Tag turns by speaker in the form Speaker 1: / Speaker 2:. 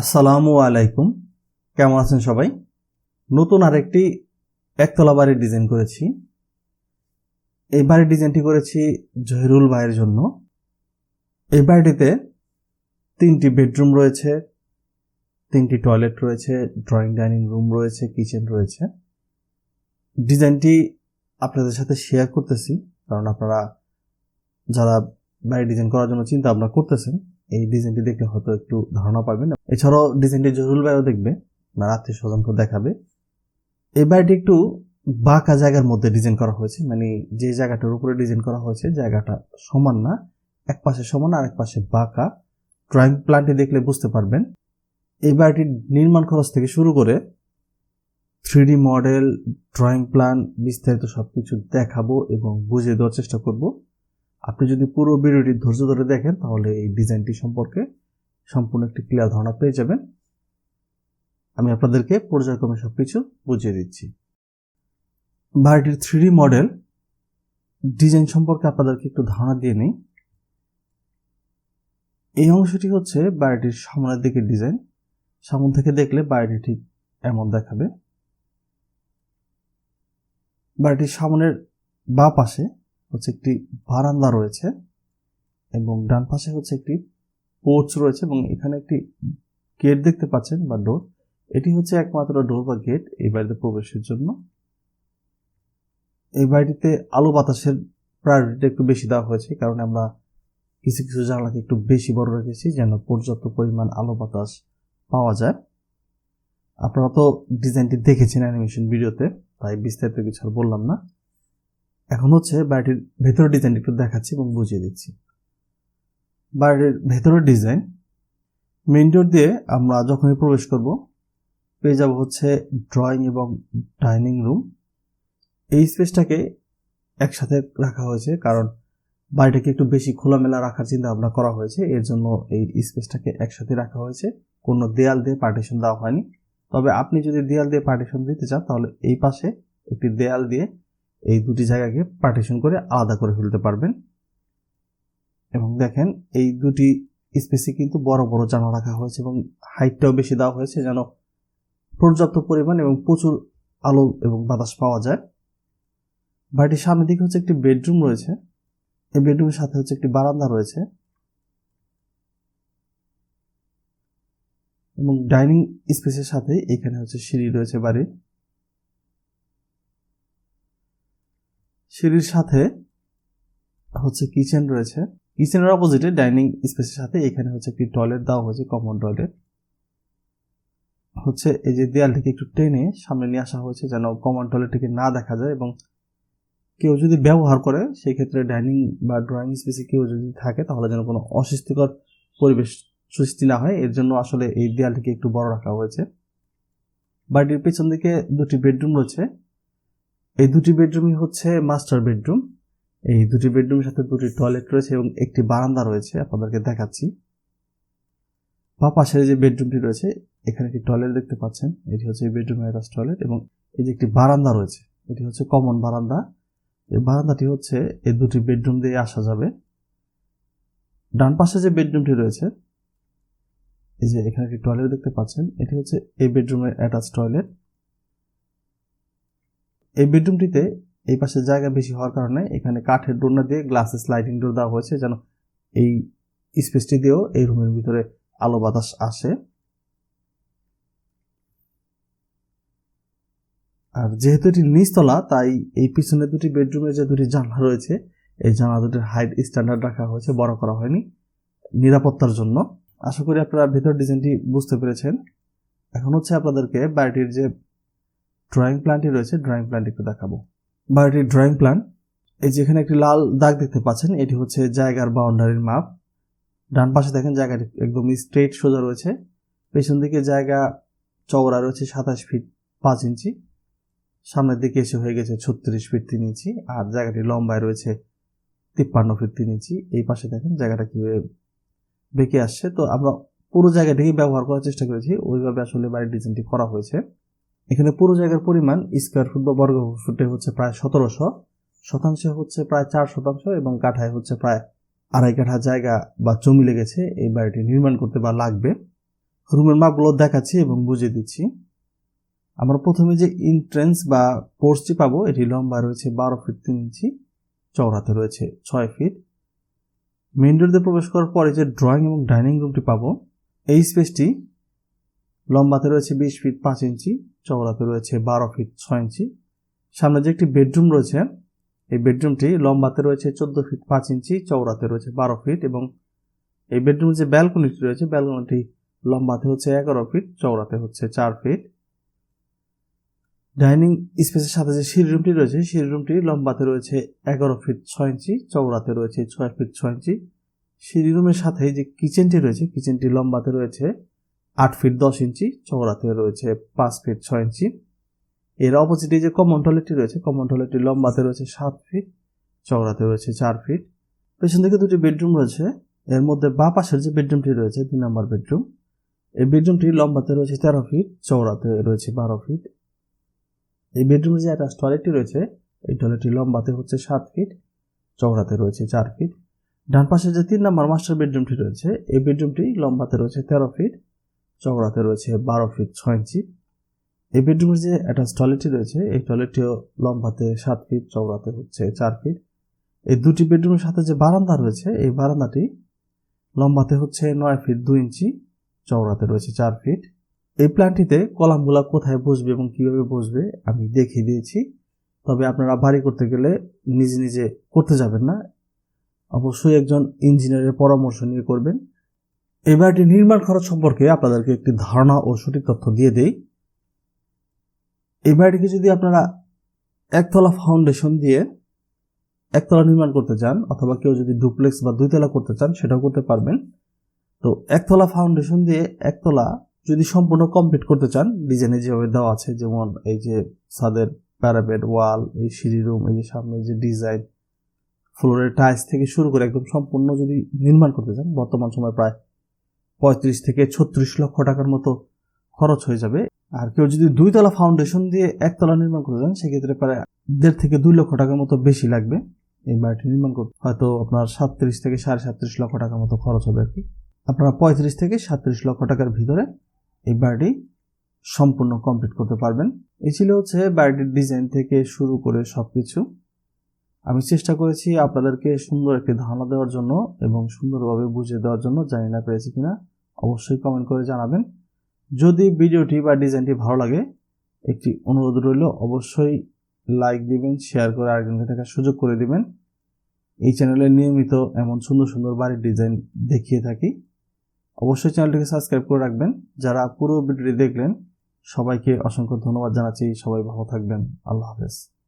Speaker 1: আসসালামু আলাইকুম। কেমন আছেন সবাই? নতুন আরেকটি একতলা বাড়ির ডিজাইন করেছি। এই বাড়ির ডিজাইনটি করেছি জহিরুল ভাইয়ের জন্য। এই বাড়িটিতে তিনটি বেডরুম রয়েছে, তিনটি টয়লেট রয়েছে ড্রয়িং ডাইনিং রুম রয়েছে কিচেন রয়েছে। ডিজাইনটি আপনাদের সাথে শেয়ার করতেছি, কারণ আপনারা যারা বাড়ি ডিজাইন করার জন্য চিন্তা ভাবনা করতেছেন এই ডিজাইনটি দেখলে হয়তো একটু ধারণা পাবেন। এছাড়াও ডিজাইনটি জহুরুল ভাইও দেখবে, না আত্মীয় স্বজনকে দেখাবে। এই বাড়িটি একটু বাঁকা জায়গার মধ্যে ডিজাইন করা হয়েছে মানে যে জায়গাটার উপরে ডিজাইন করা হয়েছে, জায়গাটা সমান না, এক পাশে সমান আর এক পাশে বাঁকা। ড্রয়িং প্ল্যানটি দেখলে বুঝতে পারবেন। এই বাড়িটির নির্মাণ খরচ থেকে শুরু করে থ্রি মডেল ড্রয়িং প্ল্যান বিস্তারিত সব কিছু দেখাবো এবং বুঝিয়ে দেওয়ার চেষ্টা করব। আপনি যদি পুরো ভিডিওটি ধৈর্য ধরে দেখেন, তাহলে এই ডিজাইনটি সম্পর্কে সম্পূর্ণ একটি ক্লিয়ার ধারণা পেয়ে যাবেন। আমি আপনাদেরকে পর্যায়ক্রমে সব কিছু বুঝিয়ে দিচ্ছি। বাড়িটির থ্রি মডেল ডিজাইন সম্পর্কে আপনাদেরকে একটু ধারণা দিয়ে নিই। এই অংশটি হচ্ছে বাড়িটির সামনের দিকে ডিজাইন সামন থেকে দেখলে বাড়িটি ঠিক এমন দেখাবে। বাড়িটির সামনের বা পাশে হচ্ছে একটি বারান্দা রয়েছে এবং ডান পাশে হচ্ছে একটি পোর্চ রয়েছে এবং এখানে একটি গেট দেখতে পাচ্ছেন বা ডোর। এটি হচ্ছে একমাত্র ডোর বা গেট এই বাড়িতে প্রবেশের জন্য। এই বাড়িটিতে আলো বাতাসের প্রায়োরিটি একটু বেশি দেওয়া হয়েছে, কারণ আমরা কিছু কিছু জানলাকে একটু বেশি বড় রেখেছি যেন পর্যাপ্ত পরিমাণ আলো বাতাস পাওয়া যায়। আপনারা তো ডিজাইনটি দেখেছেন অ্যানিমেশন ভিডিওতে, তাই বিস্তারিত কিছু আর বললাম না। এখন হচ্ছে বাড়িটির ভেতরের ডিজাইন একটু দেখাচ্ছি এবং বুঝিয়ে দিচ্ছি। বাড়ির ভেতরের ডিজাইন মেইন ডোর দিয়ে আমরা যখনই প্রবেশ করব, পেয়ে যাব হচ্ছে ড্রয়িং এবং ডাইনিং রুম এই স্পেসটাকে একসাথে রাখা হয়েছে কারণ বাড়িটাকে একটু বেশি খোলামেলা রাখার চিন্তা ভাবনা করা হয়েছে। এর জন্য এই স্পেসটাকে একসাথে রাখা হয়েছে। কোনো দেয়াল দিয়ে পার্টিশন দেওয়া হয়নি। তবে আপনি যদি দেয়াল দিয়ে পার্টিশন দিতে চান, তাহলে এই পাশে একটি দেয়াল দিয়ে এই দুটি জায়গাকে পার্টিশন করে আলাদা করে ফেলতে পারবেন। এবং দেখেন, এই দুটি স্পেসে কিন্তু বড় বড় জানা রাখা হয়েছে এবং হাইটটাও বেশি দেওয়া হয়েছে যেন পর্যাপ্ত পরিমাণ এবং প্রচুর আলো এবং বাতাস পাওয়া যায়। বাড়িটির সামনের দিকে হচ্ছে একটি বেডরুম রয়েছে। এই বেডরুমের সাথে হচ্ছে একটি বারান্দা রয়েছে। এবং ডাইনিং স্পেসের সাথে এখানে হচ্ছে সিঁড়ি রয়েছে বাড়ির। সিঁড়ির সাথে হচ্ছে কিচেন রয়েছে। কিচেনের অপোজিটে ডাইনিং স্পেসের সাথে এখানে হচ্ছে একটি টয়লেট দেওয়া হয়েছে কমন টয়লেট হচ্ছে এই যে দেয়ালটিকে একটু টেনে সামনে নিয়ে আসা হয়েছে যেন কমন টয়লেটটিকে না দেখা যায় এবং কেউ যদি ব্যবহার করে সেই ক্ষেত্রে ডাইনিং বা ড্রয়িং স্পেসে কেউ যদি থাকে, তাহলে যেন কোনো অস্বস্তিকর পরিবেশ সৃষ্টি না হয়। এর জন্য আসলে এই দেয়ালটিকে একটু বড় রাখা হয়েছে। বাড়িটির পেছন দিকে দুটি বেডরুম রয়েছে। এই দুটি বেডরুমই হচ্ছে মাস্টার বেডরুম এই দুটি বেডরুমের সাথে দুটি টয়লেট রয়েছে এবং একটি বারান্দা রয়েছে, আপনাদেরকে দেখাচ্ছি। বা পাশের যে বেডরুমটি রয়েছে, এখানে একটি টয়লেট দেখতে পাচ্ছেন। এটি হচ্ছে এই বেডরুমের অ্যাটাচ টয়লেট এবং এই যে একটি বারান্দা রয়েছে, এটি হচ্ছে কমন বারান্দা। এই বারান্দাটি হচ্ছে এই দুটি বেডরুম দিয়ে আসা যাবে। ডান পাশে যে বেডরুমটি রয়েছে, এই যে এখানে একটি টয়লেট দেখতে পাচ্ছেন, এটি হচ্ছে এই বেডরুমের অ্যাটাচ টয়লেট এই বেডরুমটিতে এই পাশে জায়গা বেশি হওয়ার কারণে এখানে কাঠের ডোর না দিয়ে গ্লাসে স্লাইডিং ডোর দেওয়া হয়েছে যেন এই স্পেসটি দিয়েও এই রুমের ভিতরে আলো বাতাস আসে। আর যেহেতু এটি নিচতলা, তাই এই পিছনে দুটি বেডরুমের যে দুটি জানলা রয়েছে, এই জানলা দুটির হাইট স্ট্যান্ডার্ড রাখা হয়েছে, বড় করা হয়নি নিরাপত্তার জন্য। আশা করি আপনারা ভেতর ডিজাইনটি বুঝতে পেরেছেন। এখন হচ্ছে আপনাদেরকে বাড়িটির যে ড্রয়িং প্ল্যানটি রয়েছে ড্রয়িং প্ল্যানটি একটু দেখাবো। বাড়িটির ড্রয়িং প্ল্যান এই যে এখানে একটি লাল দাগ দেখতে পাচ্ছেন, এটি হচ্ছে জায়গার বাউন্ডারির মাপ। ডান পাশে দেখেন জায়গাটি একদম স্ট্রেট সোজা রয়েছে, পেছন দিকে জায়গা চওড়া রয়েছে সাতাশ ফিট পাঁচ ইঞ্চি, সামনের দিকে এসে হয়ে গেছে ছত্রিশ ফিট তিন ইঞ্চি, আর জায়গাটি লম্বায় রয়েছে তিপ্পান্ন ফিট তিন ইঞ্চি। এই পাশে দেখেন জায়গাটা কীভাবে বেঁকে আসছে। তো আমরা পুরো জায়গাটিকে ব্যবহার করার চেষ্টা করেছি, ওইভাবে আসলে বাড়ির ডিজাইনটি করা হয়েছে। এখানে পুরো জায়গার পরিমাণ স্কোয়ার ফুট বা বর্গ ফুটে হচ্ছে প্রায় সতেরোশো। শতাংশে হচ্ছে প্রায় চার শতাংশ এবং কাঠায় হচ্ছে প্রায় আড়াই কাঠা জায়গা বা জমি লেগেছে। এই বাড়িটি নির্মাণ করতে বা লাগবে। রুমের মাপগুলো দেখাচ্ছি এবং বুঝিয়ে দিচ্ছি। আমরা প্রথমে যে ইন্ট্রেন্স বা পোর্সটি পাবো, এটি লম্বা রয়েছে বারো ফিট তিন ইঞ্চি চওড়াতে রয়েছে ছয় ফিট মেইন ডোর দিয়ে প্রবেশ করার পরে যে ড্রয়িং এবং ডাইনিং রুমটি পাবো, এই স্পেসটি লম্বাতে রয়েছে বিশ ফিট পাঁচ ইঞ্চি, চওড়াতে রয়েছে বারো ফিট ছয় ইঞ্চি। সামনে যে একটি বেডরুম রয়েছে, এই বেডরুমটি লম্বাতে রয়েছে চোদ্দ ফিট পাঁচ ইঞ্চি, চওড়াতে রয়েছে বারো ফিট এবং এই বেডরুমের যে ব্যালকনিটি রয়েছে ব্যালকনিটি লম্বাতে হচ্ছে এগারো ফিট চওড়াতে হচ্ছে চার ফিট ডাইনিং স্পেসের সাথে যে সিঁড়ি রুমটি রয়েছে, সিঁড়ি রুমটি লম্বাতে রয়েছে এগারো ফিট ছয় ইঞ্চি, চওড়াতে রয়েছে ছয় ফিট ছয় ইঞ্চি। সিঁড়ি রুমের সাথে যে কিচেনটি রয়েছে কিচেনটি লম্বাতে রয়েছে আট ফিট দশ ইঞ্চি চওড়াতে রয়েছে পাঁচ ফিট ছয় ইঞ্চি এর অপোজিটে যে কমন টয়লেটটি রয়েছে কমন টয়লেটটি লম্বাতে রয়েছে সাত ফিট চওড়াতে রয়েছে চার ফিট পেছন দিকে দুটি বেডরুম রয়েছে, এর মধ্যে বা পাশের যে বেডরুমটি রয়েছে, দুই নম্বর বেডরুম এই বেডরুমটি লম্বাতে রয়েছে তেরো ফিট চওড়াতে রয়েছে বারো ফিট এই বেডরুমে যে অ্যাটাচ টয়লেটটি রয়েছে, এই টয়লেটটি লম্বাতে হচ্ছে সাত ফিট চওড়াতে রয়েছে চার ফিট ডান পাশে যে তিন নম্বর মাস্টার বেডরুমটি রয়েছে, এই বেডরুমটি লম্বাতে রয়েছে তেরো ফিট চওড়াতে রয়েছে বারো ফিট ছয় ইঞ্চি এই বেডরুমের যে অ্যাটাচ টয়লেটটি রয়েছে, এই টয়লেটটিও লম্বাতে সাত ফিট চওড়াতে হচ্ছে চার ফিট এই দুটি বেডরুমের সাথে যে বারান্দা রয়েছে, এই বারান্দাটি লম্বাতে হচ্ছে নয় ফিট দুই ইঞ্চি চওড়াতে রয়েছে চার ফিট এই প্ল্যানটিতে কলামগুলা কোথায় বসবে এবং কীভাবে বসবে আমি দেখিয়ে দিয়েছি। তবে আপনারা বাড়ি করতে গেলে নিজে নিজে করতে যাবেন না। অবশ্যই একজন ইঞ্জিনিয়ারের পরামর্শ নিয়ে করবেন। এই বাড়িটি নির্মাণ খরচ সম্পর্কে আপনাদেরকে একটি ধারণা ও সঠিক তথ্য দিয়ে দেই। এই বাড়িটিকে যদি আপনারা একতলা ফাউন্ডেশন দিয়ে একতলা নির্মাণ করতে চান, অথবা কেউ যদি ডুপ্লেক্স বা দুইতলা করতে চান, সেটাও করতে পারবেন। তো একতলা ফাউন্ডেশন দিয়ে একতলা যদি সম্পূর্ণ কমপ্লিট করতে চান ডিজাইনে যেভাবে দেওয়া আছে, যেমন এই যে ছাদের প্যারাপেট ওয়াল এই সিঁড়ি রুম এই যে সামনে যে ডিজাইন ফ্লোরের টাইলস থেকে শুরু করে একদম সম্পূর্ণ যদি নির্মাণ করতে চান, বর্তমান সময় প্রায় পঁয়ত্রিশ থেকে ছত্রিশ লক্ষ টাকার মতো খরচ হয়ে যাবে। আর কেউ যদি দুইতলা ফাউন্ডেশন দিয়ে একতলা নির্মাণ করতে চান, সেক্ষেত্রে প্রায় দেড় থেকে দুই লক্ষ টাকার মতো বেশি লাগবে এই বাড়িটি নির্মাণ করতে। হয়তো আপনার সাতত্রিশ থেকে সাড়ে সাতত্রিশ লক্ষ টাকার মতো খরচ হবে আর কি। আপনারা পঁয়ত্রিশ থেকে সাতত্রিশ লক্ষ টাকার ভিতরে এই বাড়িটি সম্পূর্ণ কমপ্লিট করতে পারবেন। এই ছিল হচ্ছে বাড়িটির ডিজাইন থেকে শুরু করে সব কিছু আমি চেষ্টা করেছি আপনাদেরকে সুন্দর একটি ধারণা দেওয়ার জন্য এবং সুন্দরভাবে বুঝিয়ে দেওয়ার জন্য, জানি না পেরেছি কিনা, অবশ্যই কমেন্ট করে জানাবেন। যদি ভিডিওটি বা ডিজাইনটি ভালো লাগে, একটি অনুরোধ রইল, অবশ্যই লাইক দিবেন শেয়ার করে আরেকজনকে দেখার সুযোগ করে দিবেন। এই চ্যানেলে নিয়মিত এমন সুন্দর সুন্দর বাড়ির ডিজাইন দেখিয়ে থাকি। অবশ্যই চ্যানেলটিকে সাবস্ক্রাইব করে রাখবেন। যারা পুরো ভিডিওটি দেখলেন, সবাইকে অসংখ্য ধন্যবাদ জানাচ্ছি। সবাই ভালো থাকবেন। আল্লাহ হাফেজ।